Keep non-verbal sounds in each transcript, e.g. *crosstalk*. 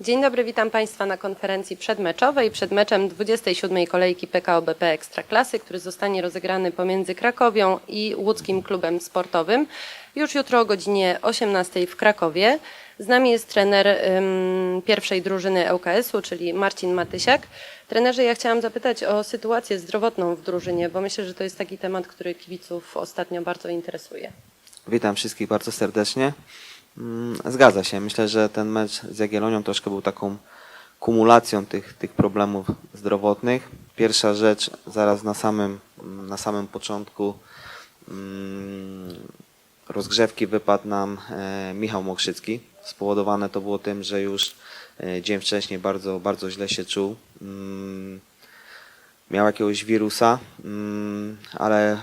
Dzień dobry, witam Państwa na konferencji przedmeczowej przed meczem 27. kolejki PKO BP Ekstraklasy, który zostanie rozegrany pomiędzy Krakowią i Łódzkim Klubem Sportowym. Już jutro o godzinie 18 w Krakowie. Z nami jest trener ym, pierwszej drużyny ŁKS-u, czyli Marcin Matysiak. Trenerze, ja chciałam zapytać o sytuację zdrowotną w drużynie, bo myślę, że to jest taki temat, który kibiców ostatnio bardzo interesuje. Witam wszystkich bardzo serdecznie. Mm, Zgadza się. Myślę, że ten mecz z Jagiellonią troszkę był taką kumulacją tych, tych problemów zdrowotnych. Pierwsza rzecz, zaraz na samym, na samym początku mm, rozgrzewki wypadł nam e, Michał Mokrzycki. Spowodowane to było tym, że już e, dzień wcześniej bardzo, bardzo źle się czuł. Mm, miał jakiegoś wirusa, ale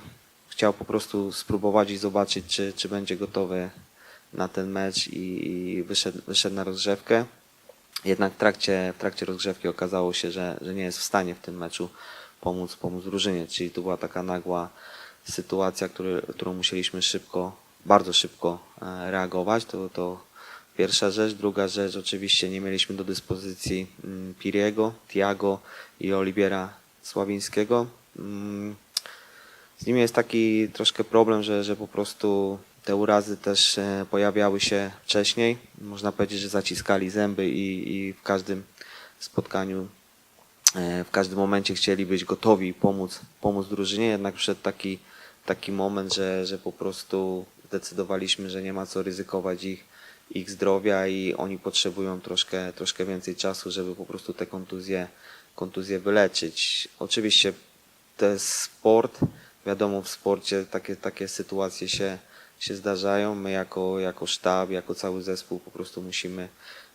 chciał po prostu spróbować i zobaczyć, czy, czy będzie gotowy na ten mecz i, wyszedł, wyszedł na rozgrzewkę. Jednak w trakcie, w trakcie rozgrzewki okazało się, że, że nie jest w stanie w tym meczu pomóc, pomóc drużynie, czyli to była taka nagła sytuacja, który, którą musieliśmy szybko, bardzo szybko e, reagować. To, to pierwsza rzecz. Druga rzecz, oczywiście nie mieliśmy do dyspozycji mm, Piriego, Tiago i Oliwiera Sławińskiego. Mm, z nimi jest taki troszkę problem, że, że po prostu te urazy też e, pojawiały się wcześniej. Można powiedzieć, że zaciskali zęby i, i w każdym spotkaniu, e, w każdym momencie chcieli być gotowi i pomóc, pomóc drużynie. Jednak przyszedł taki, taki moment, że, że po prostu zdecydowaliśmy, że nie ma co ryzykować ich, ich zdrowia i oni potrzebują troszkę, troszkę więcej czasu, żeby po prostu te kontuzje, kontuzje wyleczyć. Oczywiście to jest sport. Wiadomo, w sporcie takie, takie sytuacje się, się zdarzają. My jako, jako sztab, jako cały zespół po prostu musimy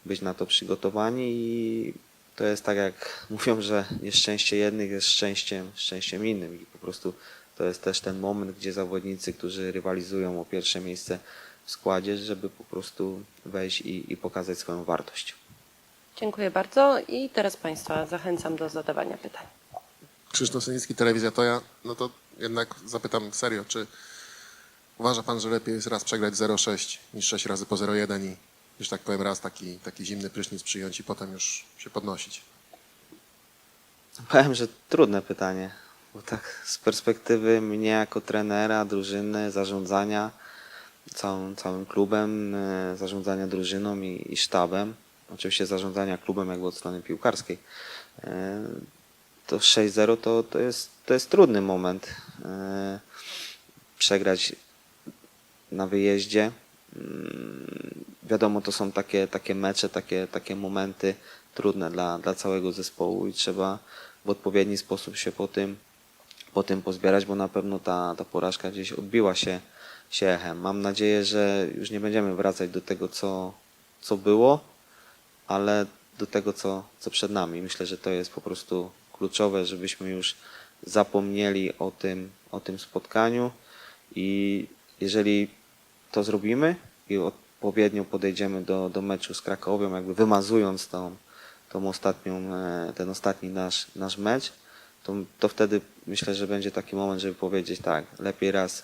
być na to przygotowani i to jest tak jak *laughs* mówią, że nieszczęście jednych jest szczęściem, szczęściem innym i po prostu to jest też ten moment, gdzie zawodnicy, którzy rywalizują o pierwsze miejsce w składzie, żeby po prostu wejść i, i pokazać swoją wartość. Dziękuję bardzo i teraz Państwa zachęcam do zadawania pytań. Krzysztof Synicki, Telewizja Toja. No to jednak zapytam serio, czy uważa pan, że lepiej jest raz przegrać 0,6 niż 6 razy po 0,1 i, że tak powiem, raz taki, taki zimny prysznic przyjąć i potem już się podnosić? Powiem, że trudne pytanie, bo tak z perspektywy mnie jako trenera, drużyny, zarządzania całym, całym klubem, e, zarządzania drużyną i, i sztabem, oczywiście zarządzania klubem jakby od strony piłkarskiej, e, to 6-0 to, to, jest, to jest trudny moment. E, Przegrać na wyjeździe. Mm, Wiadomo, to są takie, takie mecze, takie, takie momenty trudne dla, dla całego zespołu i trzeba w odpowiedni sposób się po tym, po tym pozbierać, bo na pewno ta, ta porażka gdzieś odbiła się, się echem. Mam nadzieję, że już nie będziemy wracać do tego, co, co było, ale do tego, co, co przed nami. Myślę, że to jest po prostu kluczowe, żebyśmy już zapomnieli o tym, o tym spotkaniu i jeżeli to zrobimy i odpowiednio podejdziemy do, do meczu z Krakowią, jakby wymazując tą, tą ostatnią, e, ten ostatni nasz, nasz mecz, to, to wtedy myślę, że będzie taki moment, żeby powiedzieć tak, lepiej raz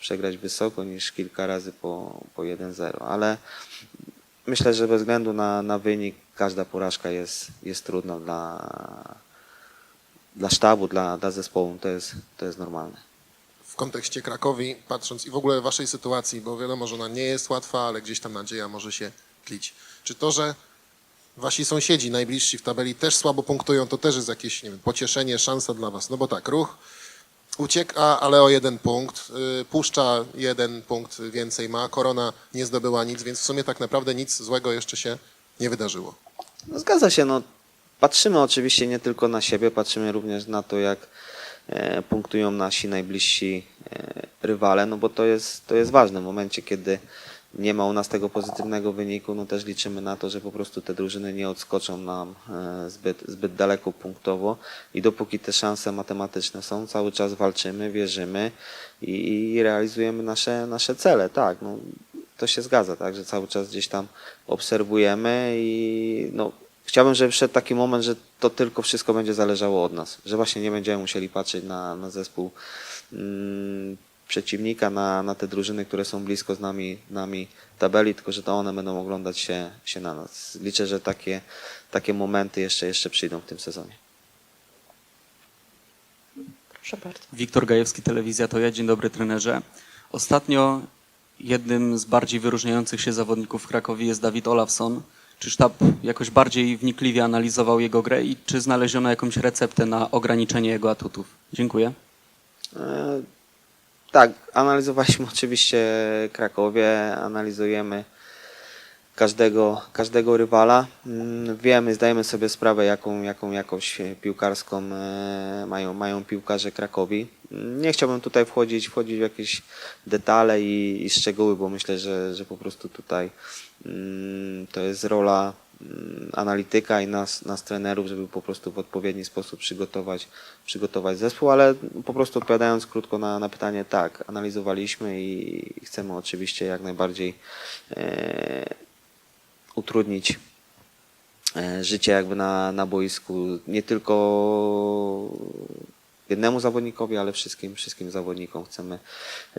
przegrać wysoko niż kilka razy po, po 1-0, ale myślę, że bez względu na, na wynik każda porażka jest, jest trudna dla, dla sztabu, dla, dla zespołu, to jest, to jest normalne. Kontekście Krakowi, patrząc i w ogóle waszej sytuacji, bo wiadomo, że ona nie jest łatwa, ale gdzieś tam nadzieja może się tlić. Czy to, że wasi sąsiedzi najbliżsi w tabeli też słabo punktują, to też jest jakieś nie wiem, pocieszenie, szansa dla was? No bo tak, ruch ucieka, ale o jeden punkt, yy, puszcza jeden punkt więcej ma, korona nie zdobyła nic, więc w sumie tak naprawdę nic złego jeszcze się nie wydarzyło. No zgadza się, no patrzymy oczywiście nie tylko na siebie, patrzymy również na to, jak punktują nasi najbliżsi e, rywale, no bo to jest, to jest ważne. W momencie, kiedy nie ma u nas tego pozytywnego wyniku, no też liczymy na to, że po prostu te drużyny nie odskoczą nam e, zbyt, zbyt daleko punktowo. I dopóki te szanse matematyczne są, cały czas walczymy, wierzymy i, i realizujemy nasze, nasze cele, tak, no to się zgadza, tak, że cały czas gdzieś tam obserwujemy i no, chciałbym, żeby przyszedł taki moment, że to tylko wszystko będzie zależało od nas, że właśnie nie będziemy musieli patrzeć na, na zespół mm, przeciwnika, na, na te drużyny, które są blisko z nami, nami tabeli, tylko że to one będą oglądać się, się na nas. Liczę, że takie, takie momenty jeszcze, jeszcze przyjdą w tym sezonie. Proszę bardzo. Wiktor Gajewski, Telewizja To Ja. Dzień dobry trenerze. Ostatnio jednym z bardziej wyróżniających się zawodników w Krakowie jest Dawid Olafson. Czy sztab jakoś bardziej wnikliwie analizował jego grę i czy znaleziono jakąś receptę na ograniczenie jego atutów? Dziękuję. E, Tak, analizowaliśmy oczywiście Krakowie, analizujemy każdego, każdego rywala. Mm, Wiemy, zdajemy sobie sprawę, jaką, jaką jakość piłkarską e, mają, mają piłkarze Krakowi. Mm, Nie chciałbym tutaj wchodzić, wchodzić w jakieś detale i, i szczegóły, bo myślę, że, że po prostu tutaj mm, to jest rola analityka i nas, nas trenerów, żeby po prostu w odpowiedni sposób przygotować, przygotować zespół, ale po prostu odpowiadając krótko na, na pytanie, tak, analizowaliśmy i chcemy oczywiście jak najbardziej e, utrudnić e, życie jakby na, na boisku nie tylko jednemu zawodnikowi, ale wszystkim, wszystkim zawodnikom chcemy,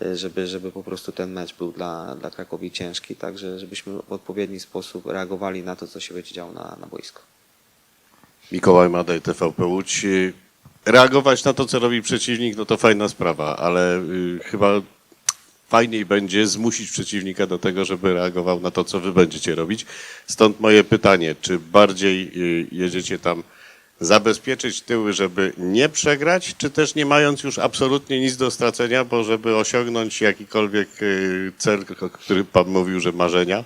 e, żeby, żeby po prostu ten mecz był dla, dla Krakowi ciężki, także żebyśmy w odpowiedni sposób reagowali na to, co się będzie działo na, na boisku. Mikołaj Madej, TVP Łódź. Reagować na to, co robi przeciwnik, no to fajna sprawa, ale y, chyba fajniej będzie zmusić przeciwnika do tego, żeby reagował na to, co wy będziecie robić. Stąd moje pytanie, czy bardziej y, jedziecie tam zabezpieczyć tyły, żeby nie przegrać, czy też nie mając już absolutnie nic do stracenia, bo żeby osiągnąć jakikolwiek y, cel, o którym pan mówił, że marzenia,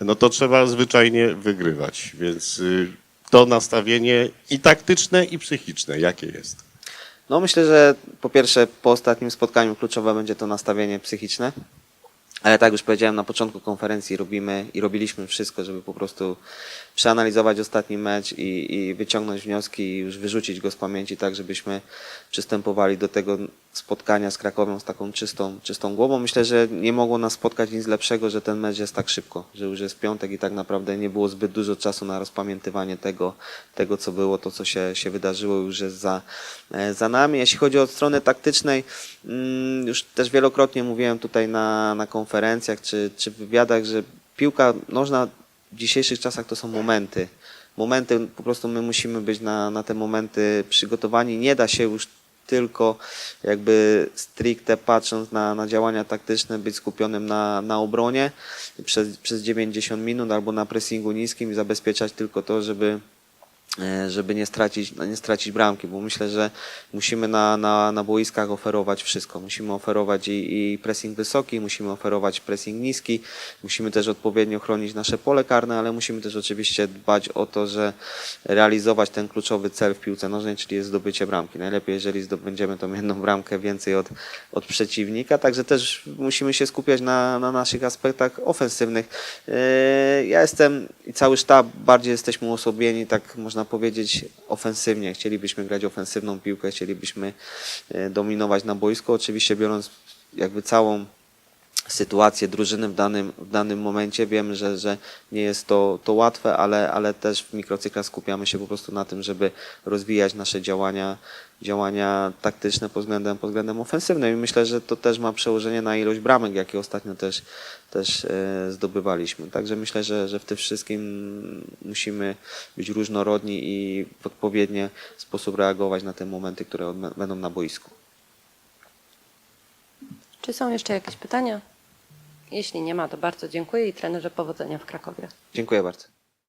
no to trzeba zwyczajnie wygrywać. Więc y, to nastawienie i taktyczne, i psychiczne, jakie jest? No myślę, że po pierwsze po ostatnim spotkaniu kluczowe będzie to nastawienie psychiczne, ale tak już powiedziałem na początku konferencji robimy i robiliśmy wszystko, żeby po prostu przeanalizować ostatni mecz i, i wyciągnąć wnioski i już wyrzucić go z pamięci tak, żebyśmy przystępowali do tego spotkania z Krakowią z taką czystą, czystą głową. Myślę, że nie mogło nas spotkać nic lepszego, że ten mecz jest tak szybko, że już jest piątek i tak naprawdę nie było zbyt dużo czasu na rozpamiętywanie tego, tego co było, to co się, się wydarzyło już jest za, e, za nami. Jeśli chodzi o stronę taktycznej, mm, już też wielokrotnie mówiłem tutaj na, na konferencjach czy, czy wywiadach, że piłka nożna w dzisiejszych czasach to są momenty. Momenty, po prostu my musimy być na, na te momenty przygotowani. Nie da się już tylko jakby stricte patrząc na, na działania taktyczne, być skupionym na, na obronie przez, przez 90 minut albo na pressingu niskim i zabezpieczać tylko to, żeby żeby nie stracić, nie stracić bramki, bo myślę, że musimy na, na, na boiskach oferować wszystko. Musimy oferować i, i pressing wysoki, musimy oferować pressing niski, musimy też odpowiednio chronić nasze pole karne, ale musimy też oczywiście dbać o to, że realizować ten kluczowy cel w piłce nożnej, czyli jest zdobycie bramki. Najlepiej, jeżeli zdobędziemy tą jedną bramkę więcej od, od przeciwnika, także też musimy się skupiać na, na naszych aspektach ofensywnych. Yy, Ja jestem i cały sztab bardziej jesteśmy uosobieni, tak można powiedzieć, ofensywnie. Chcielibyśmy grać ofensywną piłkę, chcielibyśmy yy, dominować na boisku, oczywiście biorąc jakby całą sytuację drużyny w danym, w danym momencie. Wiemy, że, że nie jest to, to łatwe, ale, ale też w mikrocyklach skupiamy się po prostu na tym, żeby rozwijać nasze działania, działania taktyczne pod względem, pod względem ofensywnym. I myślę, że to też ma przełożenie na ilość bramek, jakie ostatnio też, też e, zdobywaliśmy. Także myślę, że, że w tym wszystkim musimy być różnorodni i w odpowiedni sposób reagować na te momenty, które będą na boisku. Czy są jeszcze jakieś pytania? Jeśli nie ma, to bardzo dziękuję i trenerze powodzenia w Krakowie. Dziękuję bardzo.